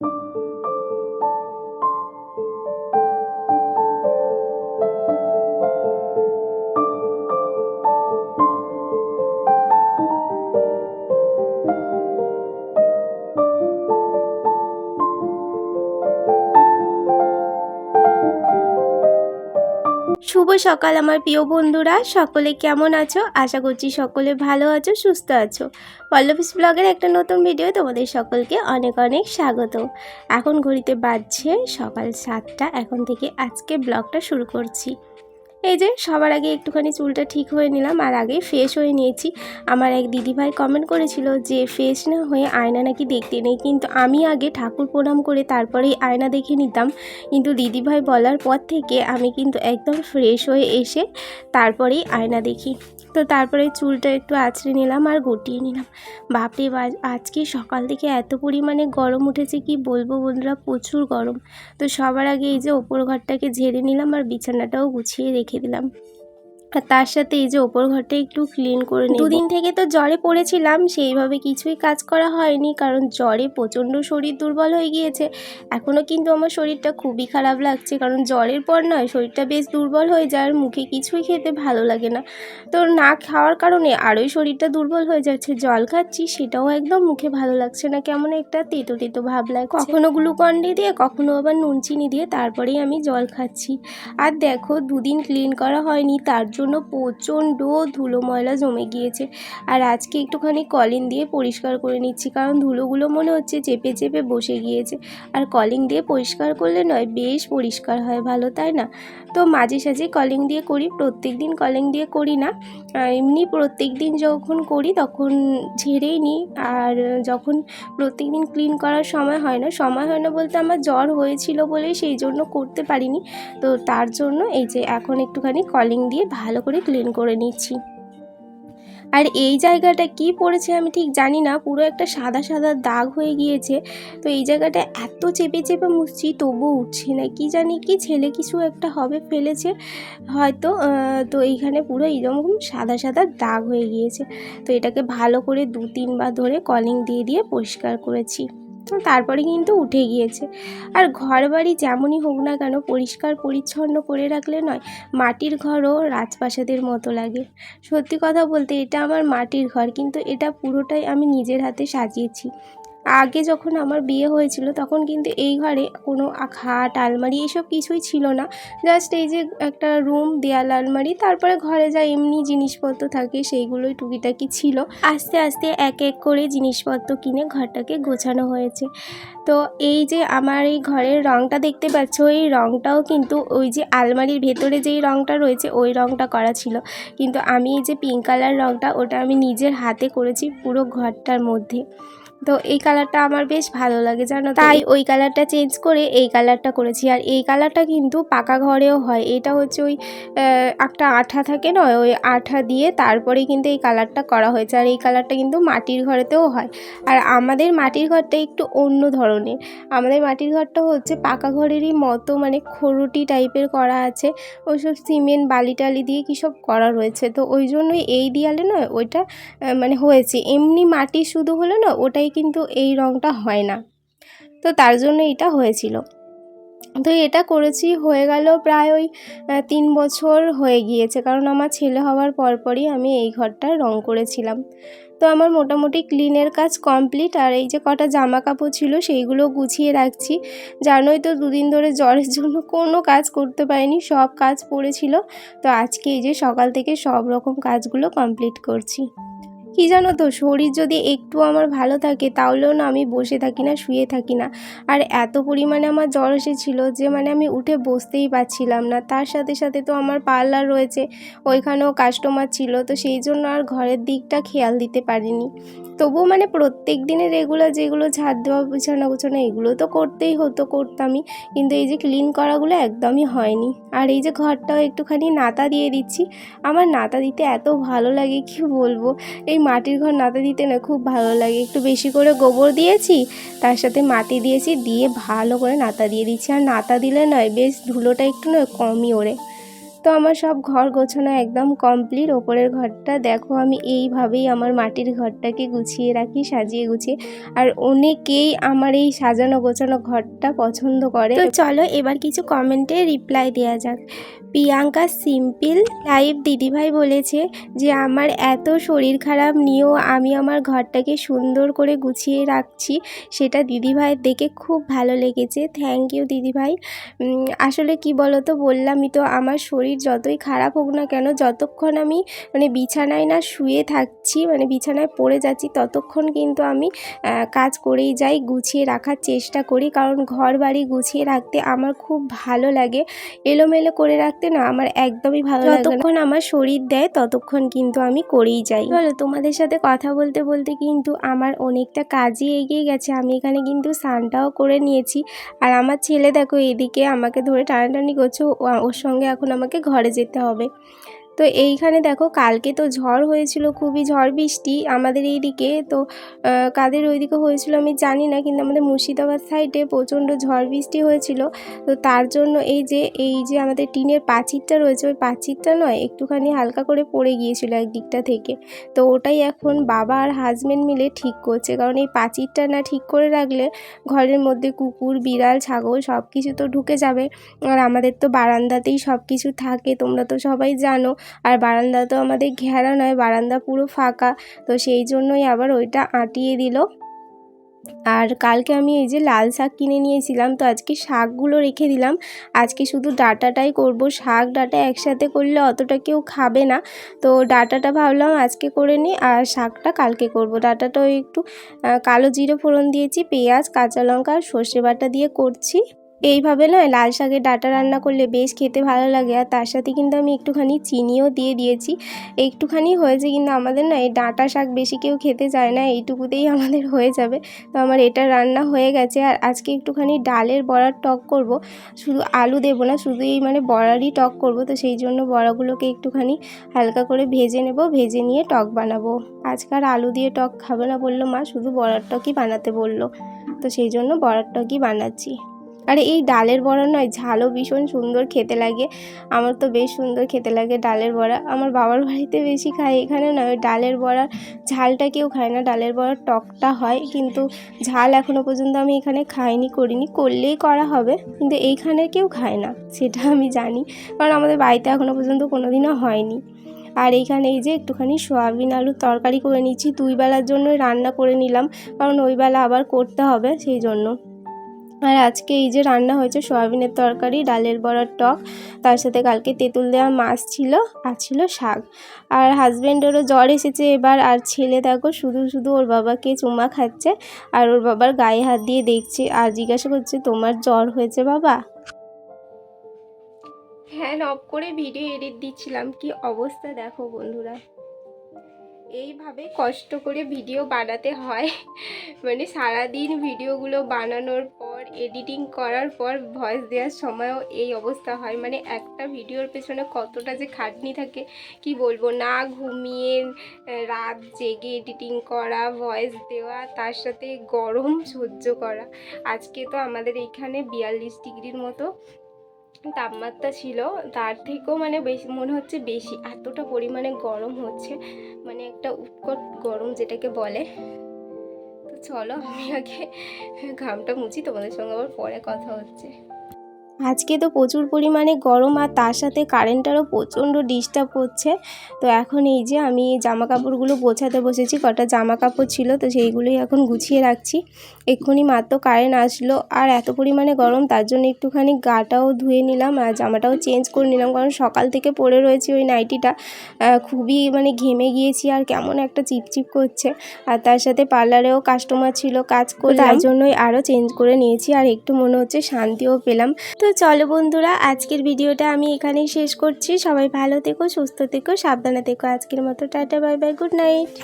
thank you শুভ সকাল আমার প্রিয় বন্ধুরা। সকলে কেমন আছো? আশা করছি সকলে ভালো আছো, সুস্থ আছো। পল্লবিস ব্লগের একটা নতুন ভিডিও তোমাদের সকলকে অনেক অনেক স্বাগত। এখন ঘড়িতে বাজছে সকাল সাতটা। এখন থেকে আজকে ব্লগটা শুরু করছি। এই যে, সবার আগে একটুখানি চুলটা ঠিক হয়ে নিলাম, আর আগে ফ্রেশ হয়ে নিয়েছি। আমার এক দিদিভাই কমেন্ট করেছিল যে ফ্রেশ না হয়ে আয়না নাকি দেখতে নেই, কিন্তু আমি আগে ঠাকুর প্রণাম করে তারপরেই আয়না দেখে নিতাম। কিন্তু দিদিভাই বলার পর থেকে আমি কিন্তু একদম ফ্রেশ হয়ে এসে তারপরেই আয়না দেখি। তো তারপরে চুলটা একটু আঁচড়ে নিলাম আর গুটিয়ে নিলাম। বাপরে আজকে সকাল থেকে এত পরিমাণে গরম উঠেছে কি বলব বন্ধুরা? প্রচুর গরম। তো সবার আগে এই যে ওপর ঘরটাকে ঝেড়ে নিলাম আর বিছানাটাও গুছিয়ে রেখে দিলাম। আর তার সাথে এই যে ওপর ঘরটা একটু ক্লিন করে নিই দুদিন থেকে তো জ্বরে পড়েছিলাম সেইভাবে কিছুই কাজ করা হয়নি কারণ জ্বরে প্রচণ্ড শরীর দুর্বল হয়ে গিয়েছে। এখনও কিন্তু আমার শরীরটা খুবই খারাপ লাগছে কারণ জ্বরের পর নয় শরীরটা বেশ দুর্বল হয়ে যায় আর মুখে কিছুই খেতে ভালো লাগে না। তো না খাওয়ার কারণে আরোই শরীরটা দুর্বল হয়ে যাচ্ছে জল খাচ্ছি সেটাও একদম মুখে ভালো লাগছে না কেমন একটা তেতো তেতো ভাব লাগে কখনো গ্লুকন ডি দিয়ে কখনো আবার নুন চিনি দিয়ে তারপরেই আমি জল খাচ্ছি। আর দেখো দুদিন ক্লিন করা হয়নি তার জন্য প্রচণ্ড ধুলো ময়লা জমে গিয়েছে। আর আজকে একটুখানি কলিং দিয়ে পরিষ্কার করে নিচ্ছি, কারণ ধুলোগুলো মনে হচ্ছে চেপে চেপে বসে গিয়েছে। আর কলিং দিয়ে পরিষ্কার করলে নয়, বেশ পরিষ্কার হয়, ভালো, তাই না? তো মাঝে সাঝে কলিং দিয়ে করি প্রত্যেক দিন কলিং দিয়ে করি না। এমনি প্রত্যেক দিন যখন করি তখন ঝেড়েই নিই। আর যখন প্রত্যেক দিন ক্লিন করার সময় হয় না, সময় হয় না বলতে আমার জ্বর হয়েছিল বলে সেই জন্য করতে পারিনি। তো তার জন্য এই যে এখন একটুখানি কলিং দিয়ে ভালো করে ক্লিন করে নিচ্ছি। আর এই জায়গাটা কি পড়েছে আমি ঠিক জানি না, পুরো একটা সাদা সাদা দাগ হয়ে গিয়েছে। তো এই জায়গাটা এত চেপে চেপে মুছছি, তবুও উঠছে না। কি জানি কি ছেলে কিছু একটা হবে ফেলেছে, হয়তো তো এইখানে পুরো এইরকম সাদা সাদা দাগ হয়ে গিয়েছে। তো এটাকে ভালো করে দু তিনবার ধরে কলিং দিয়ে দিয়ে পরিষ্কার করেছি। তো তারপরে কিন্তু উঠে গিয়েছে। আর ঘর বাড়ি যেমনই হোক না কেন, পরিষ্কার পরিচ্ছন্ন করে রাখলে নয়, মাটির ঘরও রাজপ্রাসাদের মতো লাগে। সত্যি কথা বলতে এটা আমার মাটির ঘর, কিন্তু এটা পুরোটাই আমি নিজের হাতে সাজিয়েছি। আগে যখন আমার বিয়ে হয়েছিল, তখন কিন্তু এই ঘরে কোনো খাট, আলমারি এসব কিছুই ছিল না। জাস্ট এই যে একটা রুম দেয়াল, আলমারি, তারপরে ঘরে যা এমনি জিনিসপত্র থাকে, সেইগুলোই টুকিটাকি ছিল। আস্তে আস্তে এক এক করে জিনিসপত্র কিনে ঘরটাকে গোছানো হয়েছে। তো এই যে আমার এই ঘরের রংটা দেখতে পাচ্ছ, এই রংটাও কিন্তু ওই যে আলমারির ভেতরে যেই রংটা রয়েছে, ওই রংটা করা ছিল। কিন্তু আমি এই যে পিঙ্ক কালার রংটা, ওটা আমি নিজের হাতে করেছি পুরো ঘরটার মধ্যে। তো এই কালারটা আমার বেশ ভালো লাগে জানো তাই ওই কালারটা চেঞ্জ করে এই কালারটা করেছি। আর এই কালারটা কিন্তু পাকা ঘরেও হয়। এটা হচ্ছে ওই একটা আঠা থাকে না? ওই আঠা দিয়ে তারপরে কিন্তু এই কালারটা করা হয়েছে। আর এই কালারটা কিন্তু মাটির ঘরেতেও হয়। আর আমাদের মাটির ঘরটা একটু অন্য ধরনের। আমাদের মাটির ঘরটা হচ্ছে পাকা ঘরেরই মতো মানে খরুটি টাইপের করা আছে। ওইসব সিমেন্ট বালি টালি দিয়ে কী সব করা রয়েছে। তো ওই জন্যই এই দেয়ালে নয় ওইটা মানে হয়েছে। এমনি মাটি শুধু হলে না ওটাই কিন্তু এই রঙটা হয় না। তো তার জন্য এটা হয়েছিল। তো এটা করেছি হয়ে গেল প্রায় ওই তিন বছর হয়ে গিয়েছে। কারণ আমার ছেলে হওয়ার পরপরই আমি এই ঘরটা রং করেছিলাম। তো আমার মোটামুটি ক্লিনের কাজ কমপ্লিট আর এই যে কটা জামা কাপড় ছিল সেইগুলো গুছিয়ে রাখছি। জানোই তো দুদিন ধরে জ্বরের জন্য কোনো কাজ করতে পারিনি, সব কাজ পড়েছিল। তো আজকে এই যে সকাল থেকে সব রকম কাজগুলো কমপ্লিট করছি। কি জানো তো? শরীর যদি একটু আমার ভালো থাকে, তাহলেও না আমি বসে থাকি না, শুয়ে থাকি না। আর এত পরিমাণে আমার জ্বর এসেছিল যে মানে আমি উঠে বসতেই পারছিলাম না। তার সাথে সাথে তো আমার পার্লার রয়েছে, ওইখানেও কাস্টমার ছিল, তো সেই জন্য আর ঘরের দিকটা খেয়াল দিতে পারিনি। তবুও মানে প্রত্যেক দিনের রেগুলার যেগুলো ঝাড় দেওয়া বিছানা গুছানো, এগুলো তো করতেই হতো, করতামই। কিন্তু এই যে ক্লিন করাগুলো একদমই হয়নি। আর এই যে ঘরটাও একটুখানি নাতা দিয়ে দিচ্ছি। আমার নাতা দিতে এত ভালো লাগে, কি বলব? এই মাটির ঘর নাতে দিতে না খুব ভালো লাগে। একটু বেশি করে গোবর দিয়েছি, তার সাথে মাটি দিয়েছি, দিয়ে ভালো করে নাতা দিয়ে দিচ্ছি। আর নাতা দিলে নয়, বেশ ধুলোটা একটু নয়, কমই ওড়ে। তো আমার সব ঘর গোছানো একদম কমপ্লিট ওপরের ঘরটা দেখো, আমি এইভাবেই আমার মাটির ঘরটাকে গুছিয়ে রাখি, সাজিয়ে গুছিয়ে। আর অনেকেই আমার এই সাজানো গোছানো ঘরটা পছন্দ করে। তো চলো এবার কিছু কমেন্টে রিপ্লাই দেওয়া যাক। প্রিয়াঙ্কা সিম্পল লাইভ দিদিভাই বলেছে যে, আমার এত শরীর খারাপ, নিয়েও আমি আমার ঘরটাকে সুন্দর করে গুছিয়ে রাখছি। সেটা দিদিভাইয়ের দেখে খুব ভালো লেগেছে। থ্যাংক ইউ দিদিভাই। আসলে কি বলো তো বললামই তো, আমার শরীর যতই খারাপ হোক না কেন যতক্ষণ আমি মানে বিছানায় না শুয়ে থাকছি মানে বিছানায় পড়ে যাচ্ছি ততক্ষণ কিন্তু আমি কাজ করেই যাই গুছিয়ে রাখার চেষ্টা করি। কারণ ঘর বাড়ি গুছিয়ে রাখতে আমার খুব ভালো লাগে। এলোমেলো করে রাখতে না আমার একদমই ভালো লাগে যতক্ষণ আমার শরীর দেয় ততক্ষণ কিন্তু আমি করেই যাই। বলো তোমাদের সাথে কথা বলতে বলতে কিন্তু আমার অনেকটা কাজই এগিয়ে গেছে। আমি এখানে কিন্তু স্নানটাও করে নিয়েছি। আর আমার ছেলে দেখো এদিকে আমাকে ধরে টানাটানি করছে। ওর সঙ্গে এখন আমাকে ঘরে যেতে হবে। তো এইখানে দেখো কালকে তো ঝড় হয়েছিল খুবই ঝড় বৃষ্টি আমাদের এইদিকে। তো আহ, কাদের ওইদিকে হয়েছিল আমি জানি না কিন্তু আমাদের মুর্শিদাবাদ সাইডে প্রচণ্ড ঝড় বৃষ্টি হয়েছিল। তো তার জন্য এই যে এই যে আমাদের টিনের পাঁচিরটা রয়েছে ওই পাঁচিরটা নয় একটুখানি হালকা করে পড়ে গিয়েছিল একদিকটা থেকে। তো ওটাই এখন বাবা আর হাজব্যান্ড মিলে ঠিক করছে কারণ এই পাঁচিরটা না ঠিক করে রাখলে ঘরের মধ্যে কুকুর বিড়াল ছাগল সব কিছু তো ঢুকে যাবে। আর আমাদের তো বারান্দাতেই সব কিছু থাকে তোমরা তো সবাই জানো। আর বারান্দা তো আমাদের ঘেরা নয়, বারান্দা পুরো ফাঁকা। তো সেই জন্যই আবার ওইটা আঁটিয়ে দিল। আর কালকে আমি এই যে লাল শাক কিনে নিয়েছিলাম, তো আজকে শাকগুলো রেখে দিলাম। আজকে শুধু ডাটাটাই করব। শাক, ডাটা একসাথে করলে অতটা কেউ খাবে না। তো ডাটাটা ভাবলাম আজকে করে নিই, আর শাকটা কালকে করব। ডাটাটাও একটু কালো জিরে ফোড়ন দিয়েছি, পেঁয়াজ, কাঁচা লঙ্কা আর সর্ষে বাটা দিয়ে করছি। এইভাবে নয়, লাল শাকের ডাটা রান্না করলে বেশ খেতে ভালো লাগে। আর তার সাথে কিন্তু আমি একটুখানি চিনিও দিয়ে দিয়েছি। একটুখানি হয়েছে কিন্তু আমাদের না এই ডাঁটা শাক বেশি কেউ খেতে চায় না, এইটুকুতেই আমাদের হয়ে যাবে। তো আমার এটা রান্না হয়ে গেছে। আর আজকে একটুখানি ডালের বড়ার টক করব। শুধু আলু দেবো না, শুধু এই মানে বড়ারই টক করব। তো সেই জন্য বড়াগুলোকে একটুখানি হালকা করে ভেজে নেব, ভেজে নিয়ে টক বানাবো। আজকে আর আলু দিয়ে টক খাবে না বলল মা, শুধু বড়ার টকই বানাতে বলল। তো সেই জন্য বড়ার টকই বানাচ্ছি। আর এই ডালের বড়া নয়, ঝালও ভীষণ সুন্দর খেতে লাগে। আমার তো বেশ সুন্দর খেতে লাগে ডালের বড়া। আমার বাবার বাড়িতে বেশি খায় এখানে নয় ওই ডালের বড়ার ঝালটা কেউ খায় না, ডালের বড়ার টকটা হয়। কিন্তু ঝাল এখনও পর্যন্ত আমি এখানে খাইনি, করিনি। করলেই করা হবে, কিন্তু এইখানে কেউ খায় না, সেটা আমি জানি। কারণ আমাদের বাড়িতে এখনও পর্যন্ত কোনো দিনও হয়নি। আর এইখানে এই যে একটুখানি সোয়াবিন আলুর তরকারি করে নিচ্ছি, দুই বেলার জন্য রান্না করে নিলাম। কারণ ওই বেলা আবার করতে হবে, সেই জন্য। আর আজকে এই যে রান্না হয়েছে সয়াবিনের তরকারি, ডালের বড়ার টক, তার সাথে কালকে তেঁতুল দেওয়া মাছ ছিল, আর ছিল শাক। আর হাজব্যান্ডেরও জ্বর এসেছে এবার, আর ছেলে দেখো শুধু শুধু ওর বাবাকে চুমা খাচ্ছে, আর ওর বাবার গায়ে হাত দিয়ে দেখছে, আর জিজ্ঞাসা করছে, তোমার জ্বর হয়েছে বাবা? হ্যাঁ অফ করে ভিডিও এডিট দিচ্ছিলাম, কি অবস্থা দেখো বন্ধুরা। এইভাবে কষ্ট করে ভিডিও বানাতে হয়। মানে সারাদিন ভিডিওগুলো বানানোর পর এডিটিং করার পর ভয়েস দেওয়ার সময়ও এই অবস্থা হয়। মানে একটা ভিডিওর পেছনে কতটা যে খাটনি থাকে, কি বলব? না ঘুমিয়ে রাত জেগে এডিটিং করা ভয়েস দেওয়া, তার সাথে গরম সহ্য করা। আজকে তো আমাদের এইখানে বিয়াল্লিশ ডিগ্রির মতো তাপমাত্রা ছিল। তার থেকেও মানে বেশি, মনে হচ্ছে বেশি। এতটা পরিমাণে গরম হচ্ছে। মানে একটা উৎকট গরম যেটাকে বলে। চলো আমি আগে ঘামটা মুছি তোমাদের সঙ্গে আবার পরে কথা হচ্ছে। আজকে তো প্রচুর পরিমাণে গরম আর তার সাথে কারেন্টটারও প্রচণ্ড ডিস্টার্ব করছে তো এখন এই যে আমি জামা কাপড়গুলো গোছাতে বসেছি কটা জামা কাপড় ছিল তো সেইগুলোই এখন গুছিয়ে রাখছি। এক্ষুনি মাত্র কারেন্ট আসলো আর এত পরিমাণে গরম তার জন্য একটুখানি গাটাও ধুয়ে নিলাম আর জামাটাও চেঞ্জ করে নিলাম কারণ সকাল থেকে পরে রয়েছে ওই নাইটিটা খুবই মানে ঘেমে গিয়েছি আর কেমন একটা চিপচিপ করছে। আর তার সাথে পার্লারেও কাস্টমার ছিল কাজ করে তার জন্যই আরও চেঞ্জ করে নিয়েছি আর একটু মনে হচ্ছে শান্তিও পেলাম। তো চলো বন্ধুরা, আজকের ভিডিওটা আমি এখানেই শেষ করছি। সবাই ভালো থেকো, সুস্থ থেকো, সাবধানে থেকো। আজকের মতো tata, bye bye, good night.